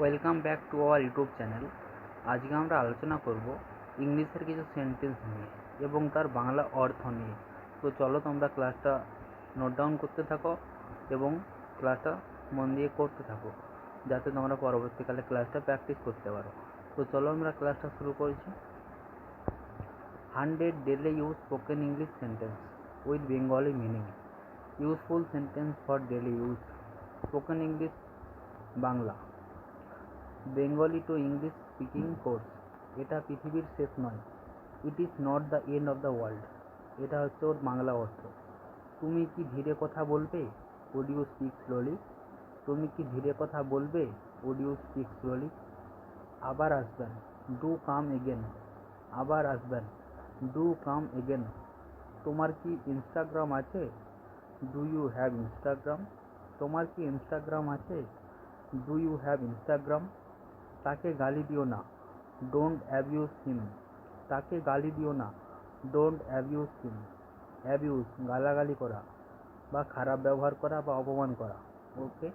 Welcome back to our YouTube channel আজকে আমরা আলোচনা করব ইংলিশের কিছু সেন্টেন্স নিয়ে এবং তার বাংলা অর্থ নিয়ে। তো চলো তোমরা ক্লাসটা নোট ডাউন করতে থাকো এবং ক্লাসটা মন দিয়ে করতে থাকো, যাতে তোমরা পরবর্তীকালে ক্লাসটা প্র্যাকটিস করতে পারো। তো চলো আমরা ক্লাসটা শুরু করছি। Hundred daily use spoken English sentence with Bengali meaning. Useful sentence for daily use. Spoken English Bangla. Bengali to English speaking course এটা পৃথিবীর শেষ নয়। It is not the end of the world এটা হচ্ছে ওর বাংলা অর্থ। তুমি কি ধীরে কথা বলবে? ইউ স্পিক স্লোলি তুমি কি ধীরে কথা বলবে? ইউ স্পিক স্লোলি আবার আসবেন। ডু কাম এগেন আবার আসবেন। ডু কাম এগেন তোমার কি ইনস্টাগ্রাম আছে? ডু ইউ হ্যাভ ইনস্টাগ্রাম তোমার কি ইনস্টাগ্রাম আছে? ডু ইউ হ্যাভ ইনস্টাগ্রাম তাকে গালি দিও না। ডোন্ট অ্যাবিউজ হিম তাকে গালি দিও না। ডোন্ট অ্যাবিউজ হিম অ্যাবিউজ গালাগালি করা বা খারাপ ব্যবহার করা বা অপমান করা। ওকে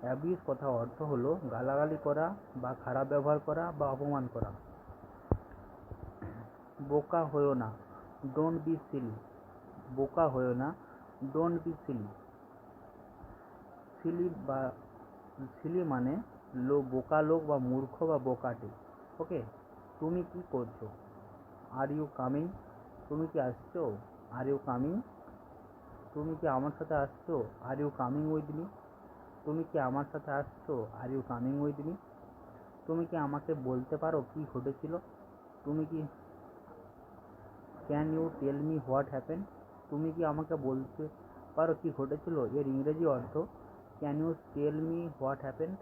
অ্যাবিউজ কথা অর্থ হলো গালাগালি করা বা খারাপ ব্যবহার করা বা অপমান করা। বোকা হয়েও না। ডোন্ট বি সিলি বোকা হয়েও না। ডোন্ট বি সিলি সিলি বা সিলি মানে লো বোকা লোক বা মূর্খ বা বোকাটে। ওকে তুমি কি করছ? আর ইউ কামিং তুমি কি আসছো? আর ইউ কামিং তুমি কি আমার সাথে আসছো? Are you coming with me তুমি কি আমার সাথে আসছো? Are you coming with me তুমি কি আমাকে বলতে পারো কি ঘটেছিল? তুমি কি can you tell me what happen তুমি কি আমাকে বলতে পারো কি ঘটেছিল? এর ইংরেজি অর্থ can you tell me what happen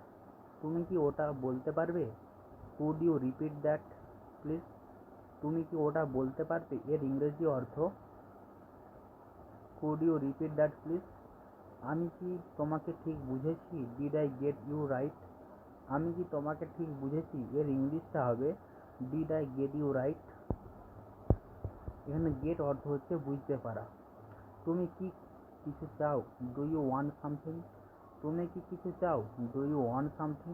তুমি কি ওটা বলতে পারবে? Could you repeat that please তুমি কি ওটা বলতে পারবে এর ইংরেজি অর্থ? Could you repeat that please আমি কি তোমাকে ঠিক বুঝেছি? Did I get you right আমি কি তোমাকে ঠিক বুঝেছি? এর ইংলিশটা হবে did I get you right এখানে গেট অর্থ হচ্ছে বুঝতে পারা। তুমি কি কিছু চাও? ডু ইউ ওয়ান্ট সামথিং তুমি কি কিছু চাও? ডু ইউ ওয়ান্ট সামথিং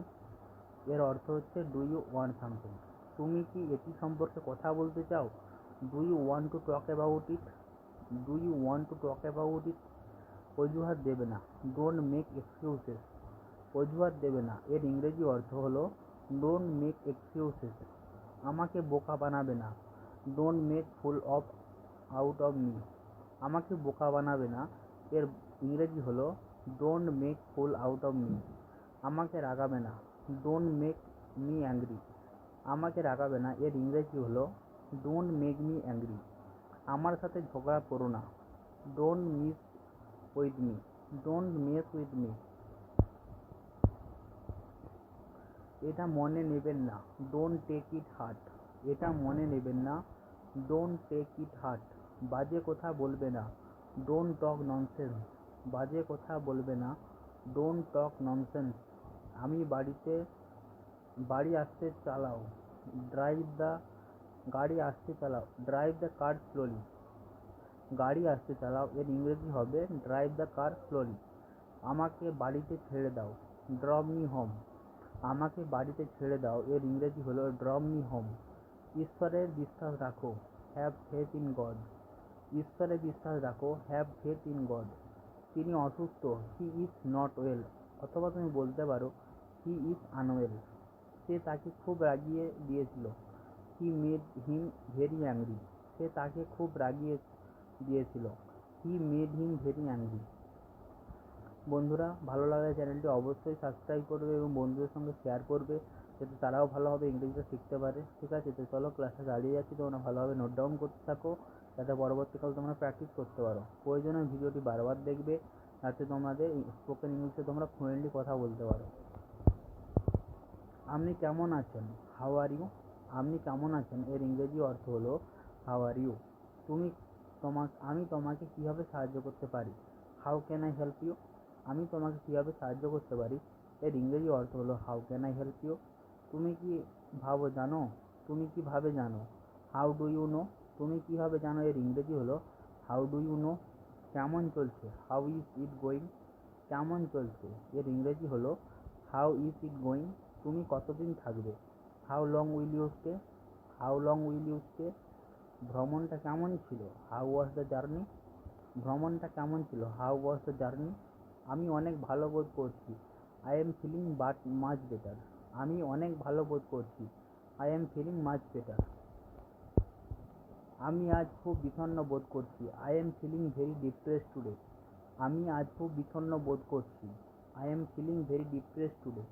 এর অর্থ হচ্ছে ডু ইউ ওয়ান্ট সামথিং তুমি কি এটি সম্পর্কে কথা বলতে চাও? Do you want to talk about it do you want to talk about it অজুহাত দেবে না। ডোন্ট মেক এক্সকিউজেস অজুহাত দেবে না। এর ইংরেজি অর্থ হলো ডোন্ট মেক এক্সকিউজেস আমাকে বোকা বানাবে না। Don't make fool of out of me আমাকে বোকা বানাবে না। এর ইংরেজি হলো don't make fool out of me আমাকে রাগাবে না। ডোন্ট মেক মি অ্যাংরি আমাকে রাগাবে না। এর ইংরেজি হলো ডোন্ট মেক মি অ্যাংরি আমার সাথে ঝগড়া করো না। Don't miss with me don't mess with me এটা মনে নেবেন না। ডোন্ট টেক ইট হার্ট এটা মনে নেবেন না। ডোন্ট টেক ইট হার্ট বাজে কথা বলবে না। ডোন্ট টক ননসেন্স বাজে কথা বলবে না। ডোন্ট টক ননসেন্স আমি বাড়িতে, বাড়ি আসতে চালাও। ড্রাইভ দ্য গাড়ি আসতে চালাও। ড্রাইভ দ্য কার স্লোলি গাড়ি আসতে চালাও। এর ইংরেজি হবে ড্রাইভ দ্য কার স্লোলি আমাকে বাড়িতে ছেড়ে দাও। ড্রপ মি হোম আমাকে বাড়িতে ছেড়ে দাও। এর ইংরেজি হলো ড্রপ মি হোম ঈশ্বরের বিশ্বাস রাখো। হ্যাভ ফেথ ইন গড ঈশ্বরে বিশ্বাস রাখো। হ্যাভ ফেথ ইন গড তিনি অসুস্থ। হি ইজ নট ওয়েল অথবা তুমি বলতে পারো হি ইজ আনওয়েল সে তাকে খুব রাগিয়ে দিয়েছিল। He made him very angry সে তাকে খুব রাগিয়ে দিয়েছিল। He made him very angry বন্ধুরা, ভালো লাগলে চ্যানেলটি অবশ্যই সাবস্ক্রাইব করবে এবং বন্ধুদের সঙ্গে শেয়ার করবে, যাতে তারাও ভালোভাবে ইংরেজিটা শিখতে পারে। ঠিক আছে, তো চলো ক্লাসটা চালিয়ে যাচ্ছি। তোমরা ভালোভাবে নোট ডাউন করতে থাকো। যাতে পরবর্তীকালে তোমরা প্র্যাকটিস করতে পারো। প্রয়োজনে ভিডিওটি বারবার দেখবে যাতে তোমাদের স্পোকেন ইংলিশে তোমরা ফ্লুয়েন্টলি কথা বলতে পারো। আপনি কেমন আছেন? হাউ আর ইউ আপনি কেমন আছেন? এর ইংরেজি অর্থ হলো হাউ আর ইউ তুমি তোমা আমি তোমাকে কীভাবে সাহায্য করতে পারি? How can I help you আমি তোমাকে কীভাবে সাহায্য করতে পারি? এর ইংরেজি অর্থ হলো how can I help you তুমি কি ভাবো জানো? তুমি কীভাবে জানো? হাউ ডু ইউ নো তুমি কীভাবে জানো এর ইংরেজি হলো হাউ ডু ইউ নো কেমন চলছে? হাউ ইজ ইট গোয়িং কেমন চলছে? এর ইংরেজি হলো হাউ ইজ ইট গোয়িং তুমি কতদিন থাকবে? How long will you stay how long will you stay ভ্রমণটা কেমন ছিল? হাউ ওয়াজ দ্য জার্নি ভ্রমণটা কেমন ছিল? হাউ ওয়াজ দ্য জার্নি আমি অনেক ভালো বোধ করছি। I am feeling but much better আমি অনেক ভালো বোধ করছি। I am feeling much better আমি আজ খুব বিষণ্ণ বোধ করছি। I am feeling very depress today আমি আজ খুব বিষণ্ণ বোধ করছি। I am feeling very depress today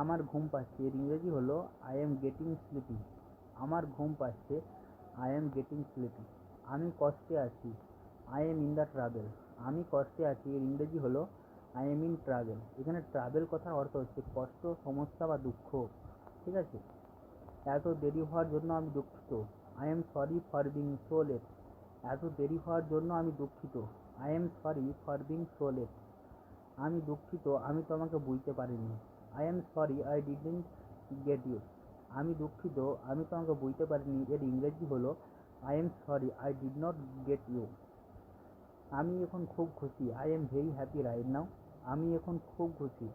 আমার ঘুম পাচ্ছে। এর ইংরেজি হলো আই এম গেটিং স্লিপি আমার ঘুম পাচ্ছে। আই এম গেটিং স্লিপি আমি কষ্টে আছি। I am in the travel আমি কষ্টে আছি। এর ইংরেজি হলো আই এম ইন ট্রাভেল এখানে ট্রাভেল কথার অর্থ হচ্ছে কষ্ট, সমস্যা বা দুঃখ। ঠিক আছে? এত দেরি হওয়ার জন্য আমি দুঃখিত। I am sorry for being so late এত দেরি হওয়ার জন্য আমি দুঃখিত। I am sorry for being so late আমি দুঃখিত, আমি তোমাকে বুঝতে পারিনি। I am sorry I didn't get you আমি দুঃখিত, আমি তোমাকে বুঝতে পারিনি। এর ইংরেজি হলো I am sorry I did not get you আমি এখন খুব খুশি। I am very happy right now আমি এখন খুব খুশি।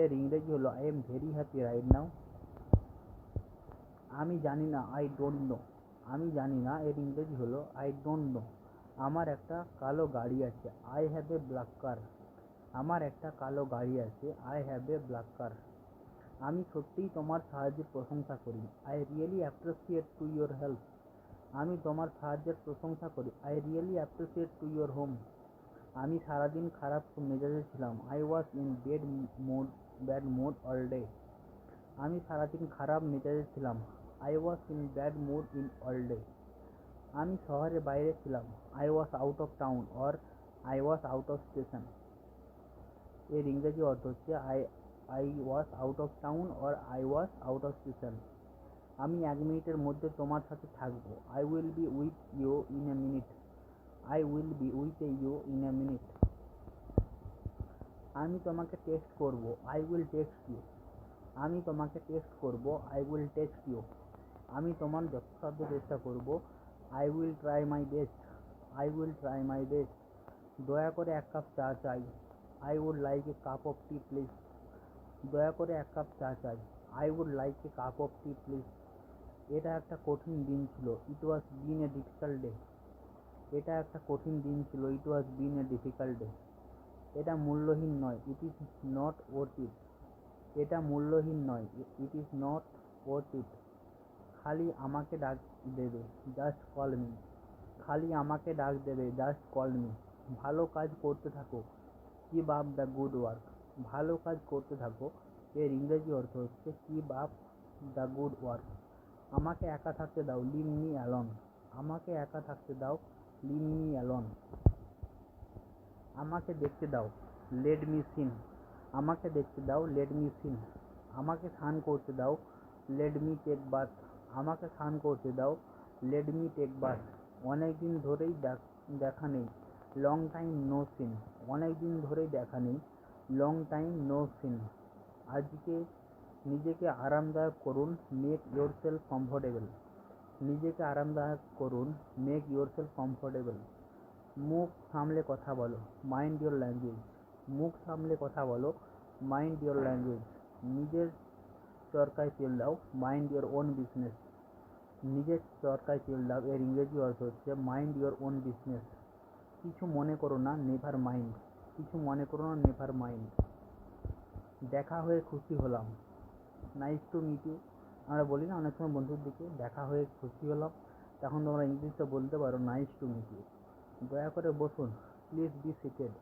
এর ইংরেজি হলো I am very happy right now আমি জানি না আই ডোন্ট নো আমি জানি না, এর ইংরেজি হলো আই ডোন্ট নো আমার একটা কালো গাড়ি আছে I have a black car আমার একটা কালো গাড়ি আছে I have a black car আমি সত্যিই তোমার সাহায্যের প্রশংসা করি। I really appreciate to your help আমি তোমার সাহায্যের প্রশংসা করি। I really appreciate to your home আমি সারাদিন খারাপ মেজাজে ছিলাম। I was in bed mode bad mode all day আমি সারাদিন খারাপ মেজাজে ছিলাম। I was in bad mood in all day আমি শহরের বাইরে ছিলাম। I was out of town or I was out of স্টেশনের ইংরেজি অর্থ হচ্ছে I I was out of town or I was out of station আমি এক মিনিটের মধ্যে তোমার সাথে থাকব। I will be with you in a minute I will be with a you in a minute আমি তোমাকে টেক্সট করব। আই উইল টেক্সট ইউ আমি তোমাকে টেক্সট করব। আই উইল টেক্সট ইউ আমি তোমার যথাসাধ্য চেষ্টা করব। I will try my best I will try my best দয়া করে এক কাপ চা চাই। I would like a cup of tea please দয়া করে এক কাপ চা চাই। I would like a cup of tea please এটা একটা কঠিন দিন ছিল। ইট ওয়াজ বিন এ ডিফিকাল্ট ডে এটা একটা কঠিন দিন ছিল। ইট ওয়াজ বিন এ ডিফিকাল্ট ডে এটা মূল্যহীন নয়। It is not worth it এটা মূল্যহীন নয়। It is not worth it খালি আমাকে ডাক দেবে জাস্ট কল মি খালি আমাকে ডাক দেবে জাস্ট কল মি ভালো কাজ করতে থাকো keep up the good work ভালো কাজ করতে থাকো, এর ইংরেজি অর্থ হচ্ছে keep up the good work আমাকে একা থাকতে দাও লিভ মি অ্যালন আমাকে একা থাকতে দাও লিভ মি অ্যালন আমাকে দেখতে দাও লেড মি সিন আমাকে দেখতে দাও লেড মি সিন আমাকে স্নান করতে দাও লেড মি টেক বাথ আমাকে স্নান করতে দাও। লেড মি টেক বাথ অনেক দিন ধরেই দেখ- দেখা নেই। লং টাইম নো সিন অনেক দিন ধরেই দেখা নেই। লং টাইম নো সিন আজকে নিজেকে আরামদায়ক করুন। মেক ইয়োর সেলফ কমফোর্টেবল নিজেকে আরামদায়ক করুন। মেক ইয়োর সেলফ কমফোর্টেবল মুখ সামলে কথা বলো। মাইন্ড ইয়োর ল্যাঙ্গুয়েজ মুখ সামলে কথা বলো। মাইন্ড ইয়োর ল্যাঙ্গুয়েজ নিজের চরকায় তেল দাও মাইন্ড ইয়োর ওন বিজনেস নিজের চরকায় তেল দাও, এর ইংরেজি অর্থ হচ্ছে মাইন্ড ইয়োর ওন বিজনেস কিছু মনে করো না নেভার মাইন্ড কিছু মনে করো না নেভার মাইন্ড দেখা হয়ে খুশি হলাম। নাইস টু মিট ইউ আমরা বলি না, অনেক সময় বন্ধুর দিকে দেখা হয়ে খুশি হলাম, তখন তোমরা ইংলিশে বলতে পারো নাইস টু মিট ইউ দয়া করে বসুন প্লিজ বি সিটেড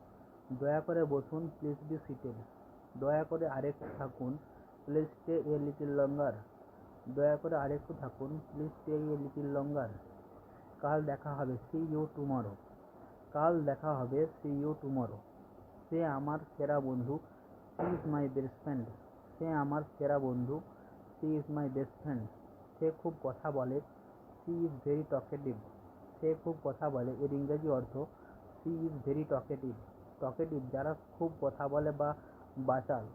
দয়া করে বসুন প্লিজ বি সিটেড দয়া করে আরেকটু থাকুন। Please stay a little longer দয়া করে আরেকটু থাকুন। Please stay a little longer কাল দেখা হবে। সি ইউ টুমরো কাল দেখা হবে। সি ইউ টুমরো সে আমার সেরা বন্ধু। She is my best friend সে আমার সেরা বন্ধু। She is my best friend সে খুব কথা বলে। সি ইজ ভেরি টকেটিভ সে খুব কথা বলে। এর ইংরেজি অর্থ she is very talkative talkative যারা খুব কথা বলে বা বাচাল।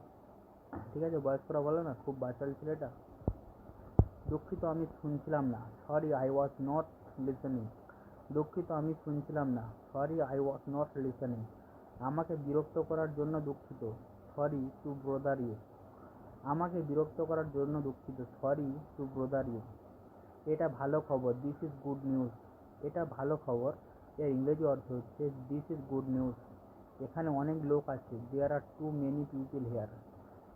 ঠিক আছে? বয়স্করা বলে না, খুব বাচাল ছেলেটা। দুঃখিত, আমি শুনছিলাম না। Sorry I was not listening দুঃখিত, আমি শুনছিলাম না। Sorry I was not listening আমাকে বিরক্ত করার জন্য দুঃখিত। সরি টু ব্রদার ইউ আমাকে বিরক্ত করার জন্য দুঃখিত। সরি টু ব্রদার ইউ এটা ভালো খবর। দিস ইজ গুড নিউজ এটা ভালো খবর। এর ইংরেজি অর্থ হচ্ছে দিস ইজ গুড নিউজ এখানে অনেক লোক আছে। There are too many people here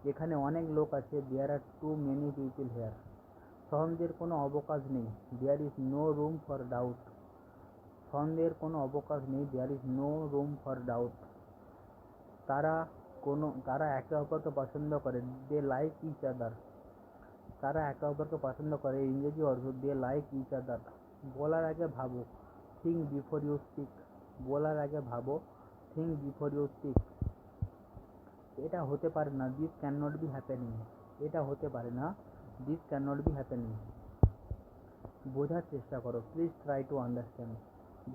এখানে অনেক লোক আছে there are too many people here সন্দেহের কোনো অবকাশ নেই there is no room for doubt সন্দেহের কোনো অবকাশ নেই there is no room for doubt তারা কোনো, তারা একে অপরকে পছন্দ করে দে লাইক ইচ আদার তারা একে অপরকে পছন্দ করে, ইংরেজি অর্থ দে লাইক ইচ আদার বলার আগে ভাবো থিঙ্ক বিফোর ইউ স্পিক বলার আগে ভাবো থিঙ্ক বিফোর ইউ স্পিক এটা হতে পারে না this can not be happening এটা হতে পারে না this can not be happening বোঝার চেষ্টা করো প্লিজ ট্রাই টু আন্ডারস্ট্যান্ড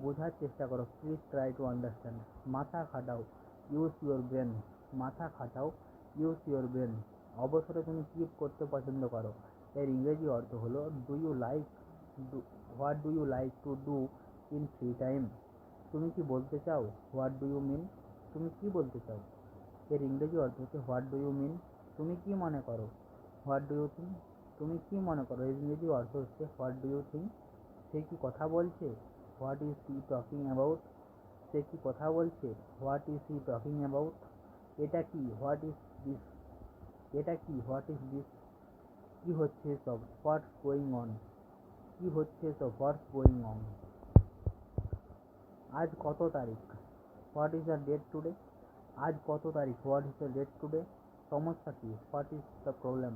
বোঝার চেষ্টা করো প্লিজ ট্রাই টু আন্ডারস্ট্যান্ড মাথা খাটাও ইউজ ইউর ব্রেন মাথা খাটাও ইউজ ইউর ব্রেন অবসরে তুমি কী করতে পছন্দ করো। এর ইংরেজি অর্থ হলো do you like do what do you like to do in free time তুমি কি বলতে চাও? হোয়াট ডু ইউ মিন তুমি কি বলতে চাও? এর ইংরেজি অর্থ হচ্ছে হোয়াট ডু ইউ মিন? তুমি কি মনে করো? হোয়াট ডু ইউ থিঙ্ক তুমি কি মনে করো? এর ইংরেজি অর্থ হচ্ছে হোয়াট ডু ইউ থিঙ্ক সে কি কথা বলছে? What is he talking about? সে কি কথা বলছে? What is he talking about? এটা কি? What is this? এটা কি? What is this? কি হচ্ছে সব? What's going on? কি হচ্ছে সব? What's going on? আজ কত তারিখ? What is the date today? আজ কত তারিখ? What is the date today সমস্যা কি? হোয়াট ইজ দ্য প্রবলেম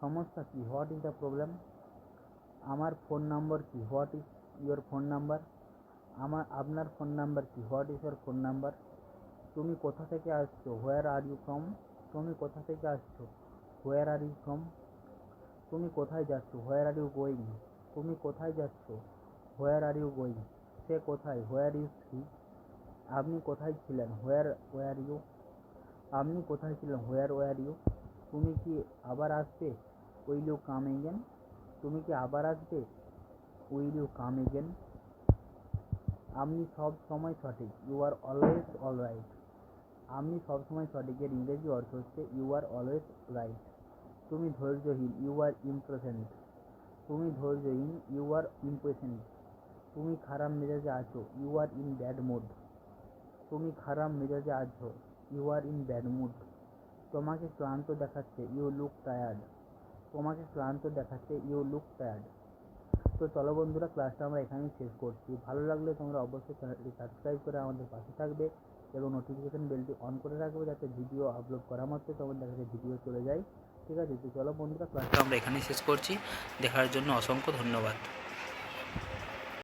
সমস্যা কি? হোয়াট ইজ দ্য প্রবলেম আমার ফোন নম্বর কি? What is your phone number আমার, আপনার ফোন নাম্বার কি? What is your phone number তুমি কোথা থেকে আসছো? হোয়ার আর ইউ ফ্রম তুমি কোথা থেকে আসছো? হোয়ার আর ইউ ফ্রম তুমি কোথায় যাচ্ছ? হোয়ার আর ইউ গোয়িং তুমি কোথায় যাচ্ছ? হোয়ার আর ইউ গোয়িং সে কোথায়? হোয়ার ইজ হি আপনি কোথায় ছিলেন? হোয়ার ওয়ার ইউ আপনি কোথায় ছিলেন? হোয়ার ওয়ার ইউ তুমি কি আবার আসবে? উইল ইউ কাম এগেন তুমি কি আবার আসবে? উইল ইউ কাম এগেন আপনি সব সময় সঠিক। You are always all right আপনি সব সময় সঠিকের ইংরেজি অর্থ হচ্ছে ইউ আর অলওয়েজ রাইট তুমি ধৈর্যহীন। ইউ আর ইমপ্রেসেন্ট তুমি ধৈর্যহীন। ইউ আর ইমপ্রেসেন্ট তুমি খারাপ মেজাজে আছো। You are in bad mood তুমি খারাপ মেজাজে আছো you are in bad mood তোমাকে ক্লান্ত দেখাচ্ছে ইউ লুক টায়ার্ড তোমাকে ক্লান্ত দেখাচ্ছে ইউ লুক টায়ার্ড তো চলো বন্ধুরা ক্লাসটা আমরা এখানেই শেষ করছি। ভালো লাগলে তোমরা অবশ্যই চ্যানেলটি সাবস্ক্রাইব করে আমাদের পাশে থাকবে এবং নোটিফিকেশান বেলটি অন করে রাখবে যাতে ভিডিও আপলোড করা মাত্র তোমাদের কাছে ভিডিও চলে যায়। ঠিক আছে, তো চলো বন্ধুরা ক্লাসটা আমরা এখানেই শেষ করছি। দেখার জন্য অসংখ্য ধন্যবাদ।